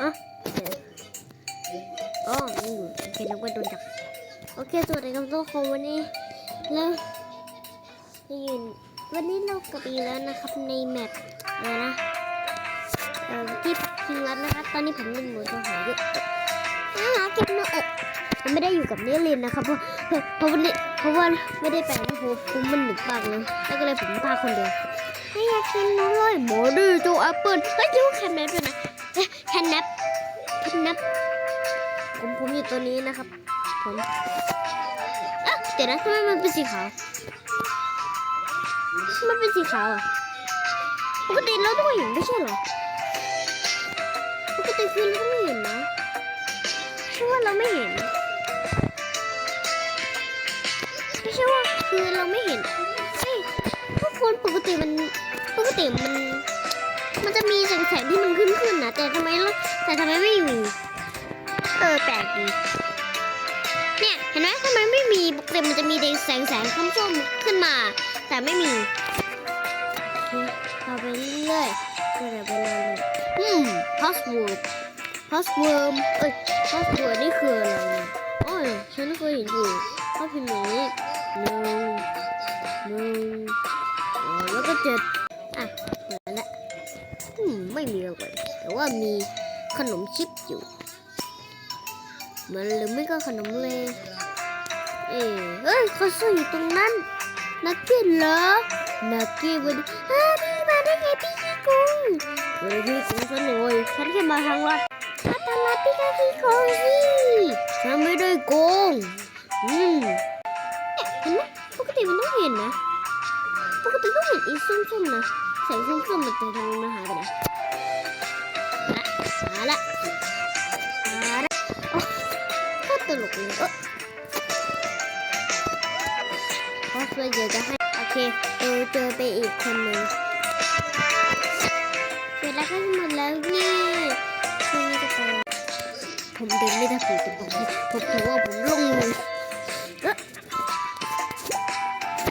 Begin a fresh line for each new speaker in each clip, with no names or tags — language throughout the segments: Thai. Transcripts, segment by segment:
ฮะอ๋อนี่อยู่โอเคนึกว่าโดนจับ โอเคสวัสดีครับทุกคนวันนี้แล้วนี่ยืนวันนี้เรากลับอีกแล้วนะครับในแมปอะไรนะเอ่อที่พิงรัดนะครับ ตอนนี้ผมเล่นหมูตัวหายเยอะอ่าหาเก็บเนื้อเออผมไม่ได้อยู่กับเนื้อเลนนะครับ เพราะเพราะเพราะวันนี้เพราะว่าไม่ได้ไปนะผมผมมันหนึกมากเลยแล้วก็เลยผมพาคนเดียวไม่อยากกินน้องเลยหมูดื้อตัวแอปเปิ้ลเฮ้ยดูแคนแนปด้วยนะ แคนแนปแคนแนปผมผมอยู่ตัวนี้นะครับ ผมเอ๊ะเดี๋ยวนะทำไมมันเป็นสีขาว มันเป็นสีขาวอะปกติเราต้องเห็นไม่ใช่เหรอปกติคือเราต้องไม่เห็นนะใช่ว่าเราไม่เห็นไม่ใช่ว่าคือเราไม่เห็นเฮ้ยทุกคนปกติมันปกติมัน มันจะมีแสงๆที่มันขึ้นขึ้นนะแต่ทำไมแต่ทำไมไม่มีเออแปลกดี เนี่ยเห็นไหมทำไมไม่มีปกติมันจะมีแสงแสงๆส้มๆขึ้นมา แต่ไม่มีโอเคเอาไปเรื่อยๆก็เลยไปเรื่อยๆอืม password password เอ้ย password นี่คืออะไรเนี่ยอ๋อฉันเคยเห็นอยู่เขาพิมพ์อย่างนี้หนึ่งหนึ่งแล้วก็เจ็ด ไม่มีอะไรแต่ว่ามีขนมชิปอยู่เหมือนหรือไม่ก็ขนมเลยเอ้เฮ้ยเขาซ่ออยู่ตรงนั้นนักเก็ตเหรอนักเก็ตวันนี้อ้าพี่มาได้ไงพี่ขี้โกงเฮ้ยพี่โกงฉันเลยฉันแค่มาทางลัดมาทางลัดพี่ก็ขี้โกงสิฉันไม่ได้โกงอืมเห็นไหมปกติมันต้องเห็นนะ ปกติต้องเห็นอีส้มๆนะแสงส้มๆมันจะทำมันหายไปไห มาละมาละโคตรตลกเลยเออเพราะว่าเดี๋ยวจะให้โอเคเออเจอไปอีกคนหนึ่งเสร็จแล้วก็หมดแล้วนี่ช่วงนี้จะไปผมเดินไม่ได้ผมจะบอกผมถือว่าผมลงเลย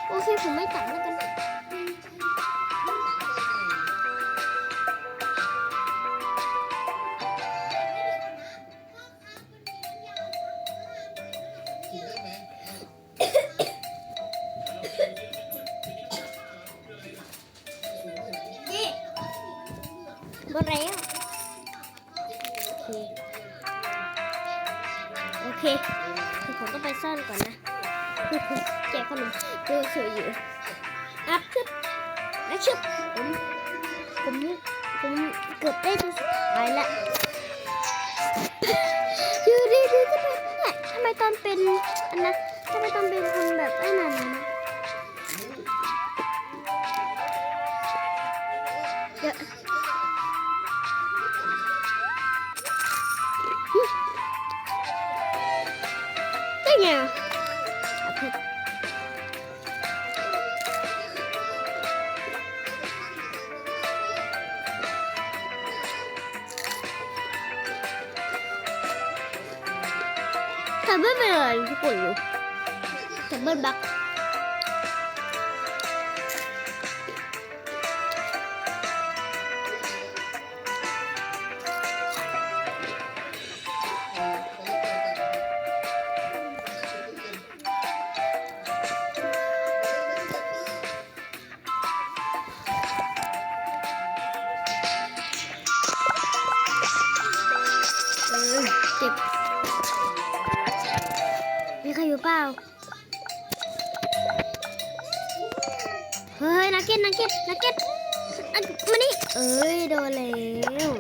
โอเคผมไม่ตัดแล้ว อเคโอเคคือผมต้องไปซ่อนก่อนนะแกะขนมดูสวยอยู่อัพขึ้นอัพชึบผมผมผมเกือบได้ตัวสุดท้ายแล้วอยู่ดีๆก็เป็นเนี่ยทำไมตอนเป็นอันนั้นทำไมตอนเป็นคนแบบไอ้นั่นนะ แต่ไม่เเก็ตอันมานี่เอ้ยโดนแล้ว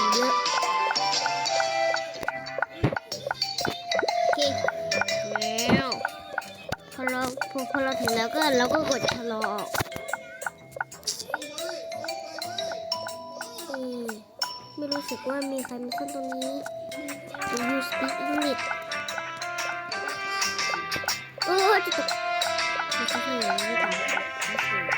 ล่เยอะโแล้วพอเราพอพอเราถึงแล้วก็เราก็กดชะลอออกไม่รู้สึกว่ามีใครมาขึ้นตรงนี้ You speak English โอ้จะตกไม่ใช่ไม่ใช่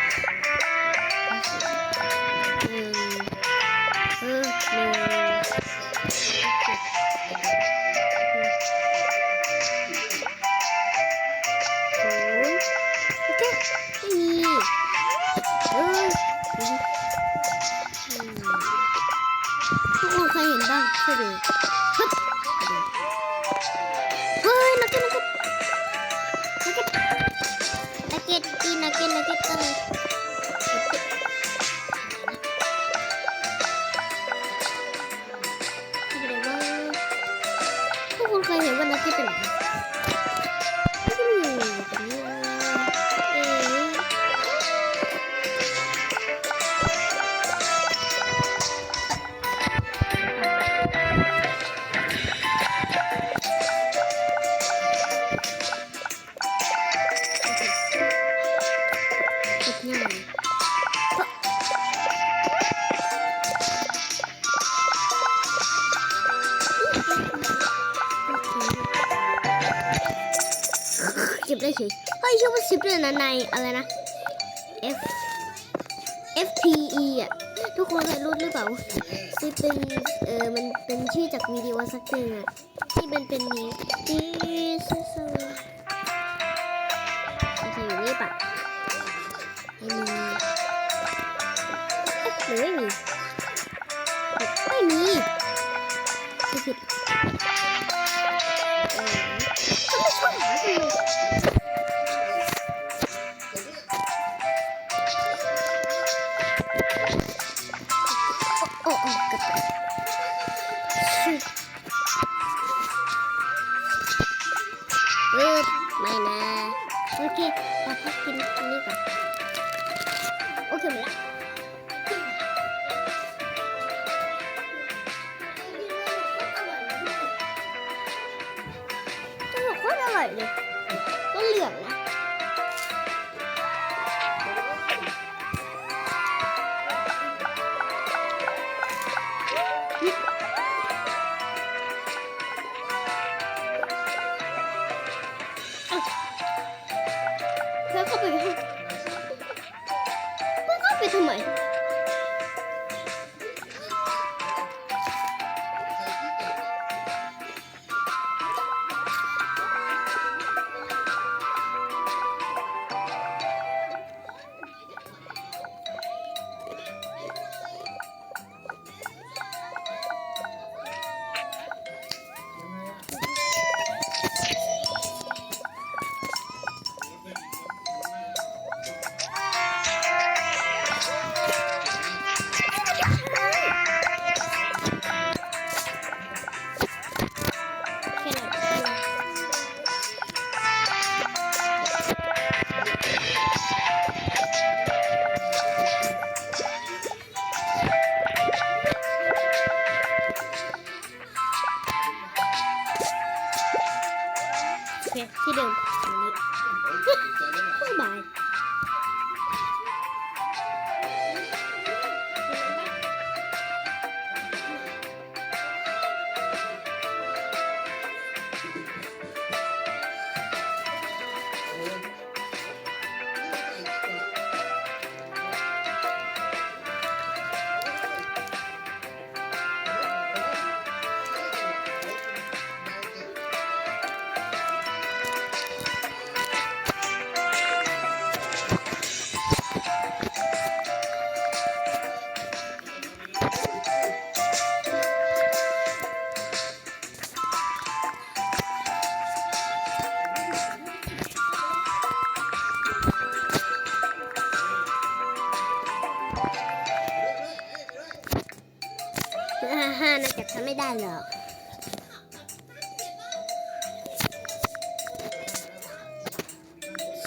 görüşürüz. ตกง่ายเก็บได้เฉยเฮ้ยชอว่าซิปเลยนะในอะไรนะ F F P E อะ ทุกคนเคยรู้หรือเปล่าซิปเป็นเออมันเป็นชื่อจากวิดีโอสักหนึ่งอะ ที่มันเป็นนี้ 嗯，他们在说啥子呢？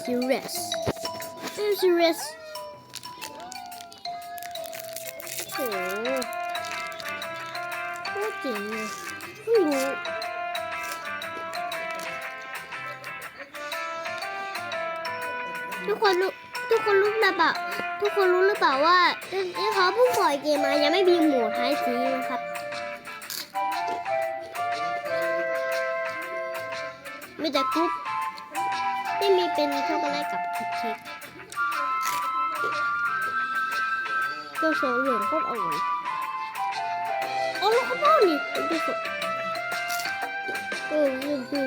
serious. I'm serious. โอ้โหโคตรเจ๋งเลยไม่ทุกคนรู้ทุกคนรู้หรือเปล่าทุกคนรู้หรือเปล่าว่าเอ้เขาเพิ่งปล่อยเกมมายังไม่มีโหมดไฮซีนะครับ มีแต่กรุ๊ป ไม่มีเป็นมีช็อกโกแลตกับคุพเค้กตัวโซเหลืองก็อร่อยเอาลูกข้าวเปล่านี่ดูสิเออดูดู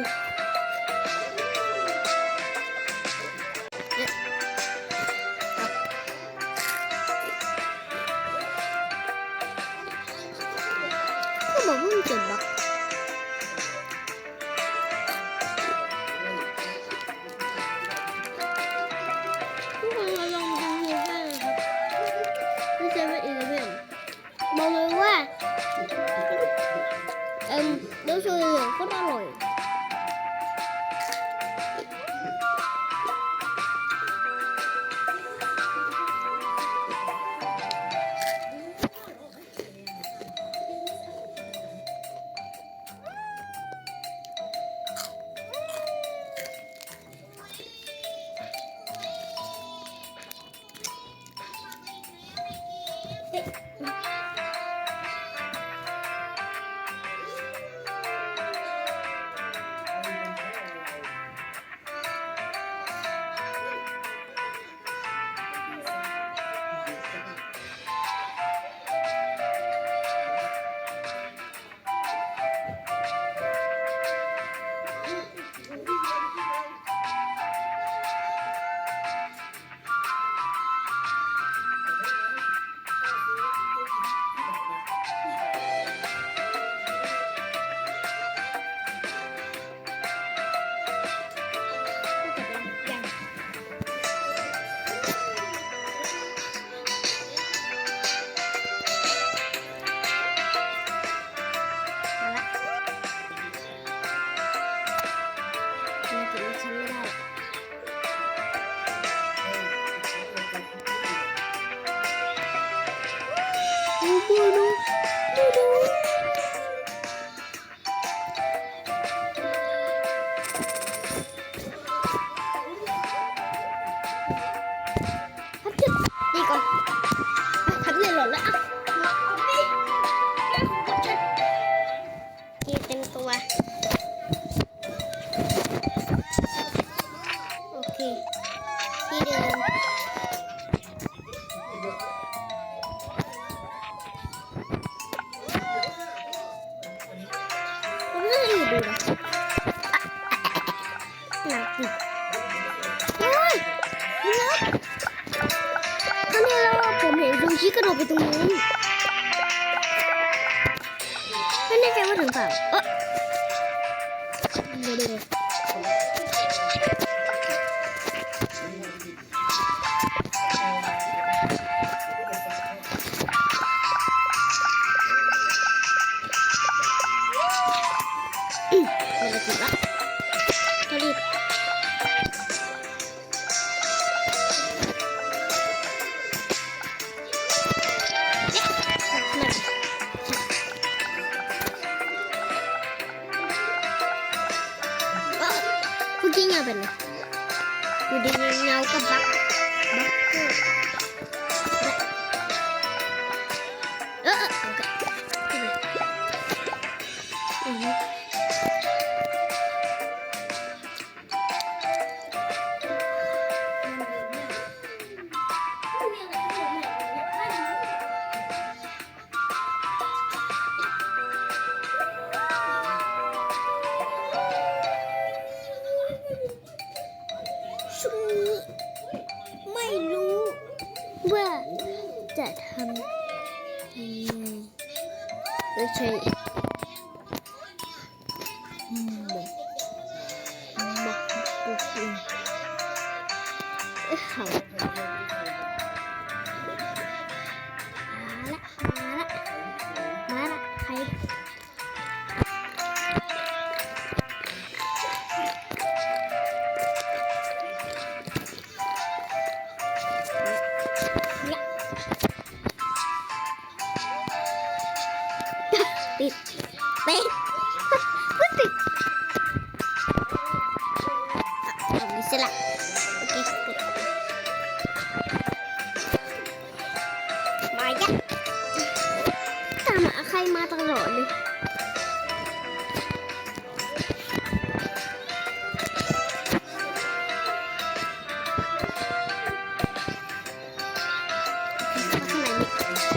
Bye.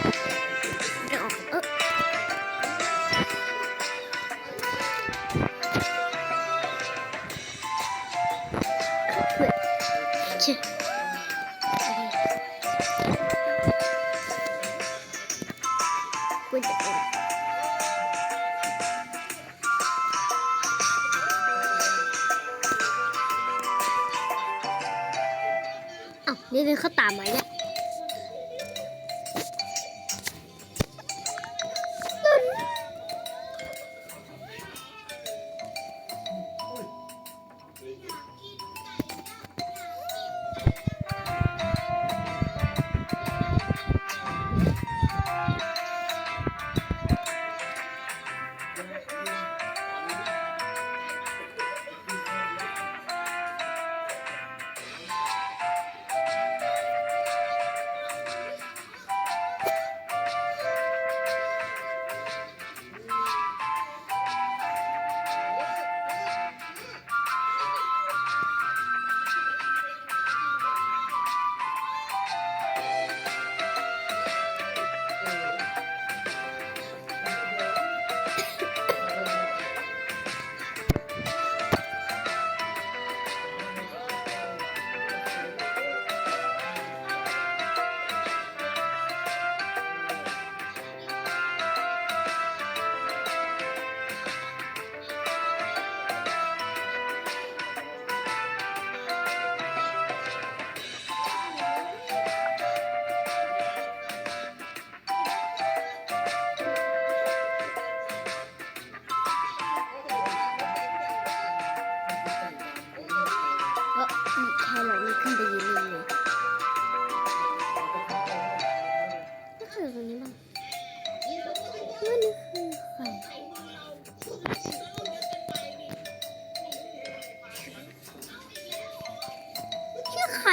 นี่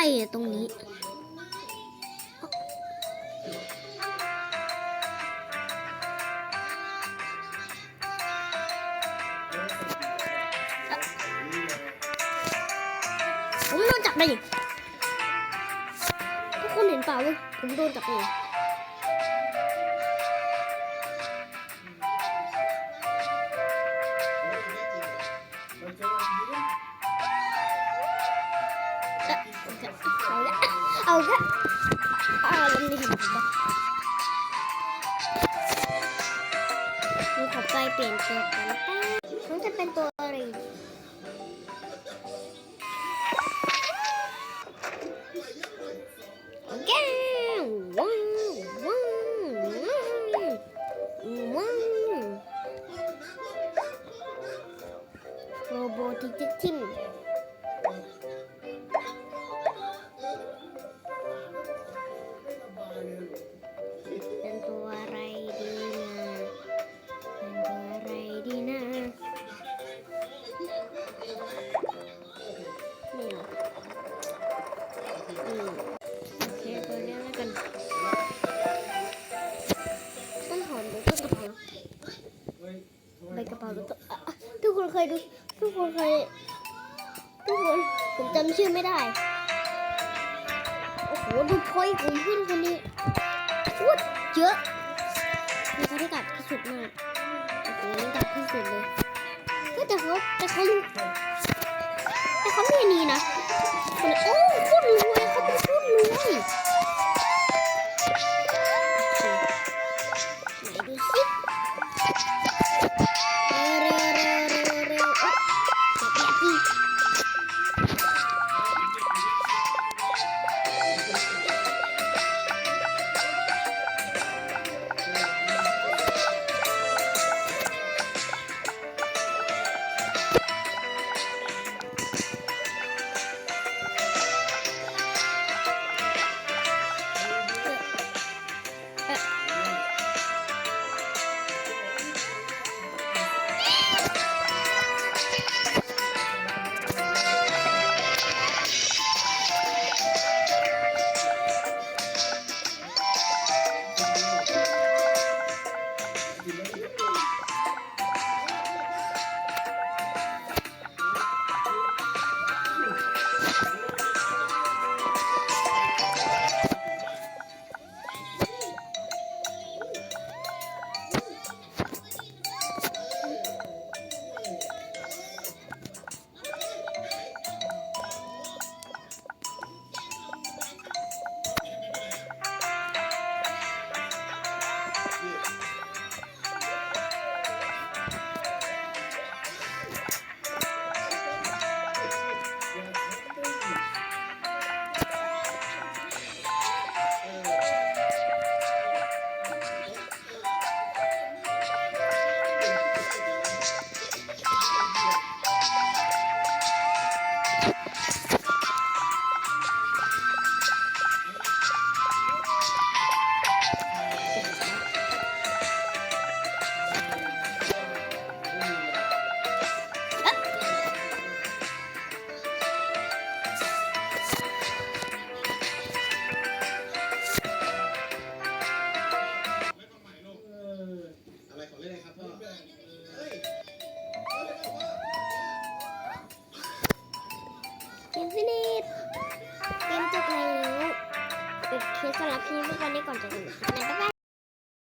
อใครอะตรงนี้ ผมโดนจับได้ยังทุกคนเห็นเปล่าเลยผมโดนจับได้ยังเอง มขอไปเปลี่ยนตัวกันแป๊บผมจะเป็นตัวอะไรแก้วว้าวว้าวว้าวว้าวโรโบทิกทิกทิม ยดู ทุกคนเคย ทุกคนผมจำชื่อไม่ได้ โอ้โห ดูพอยของเพื่อนคนนี้พูดเยอะมีเขาได้กัดที่สุดมากโอ้โหกัดที่สุดเลยเฮ้ยแต่เขาแต่เขารู้แต่เขาไม่นนี้นะคนโอ้โคตรรวยเขาเป็นโคตรรวย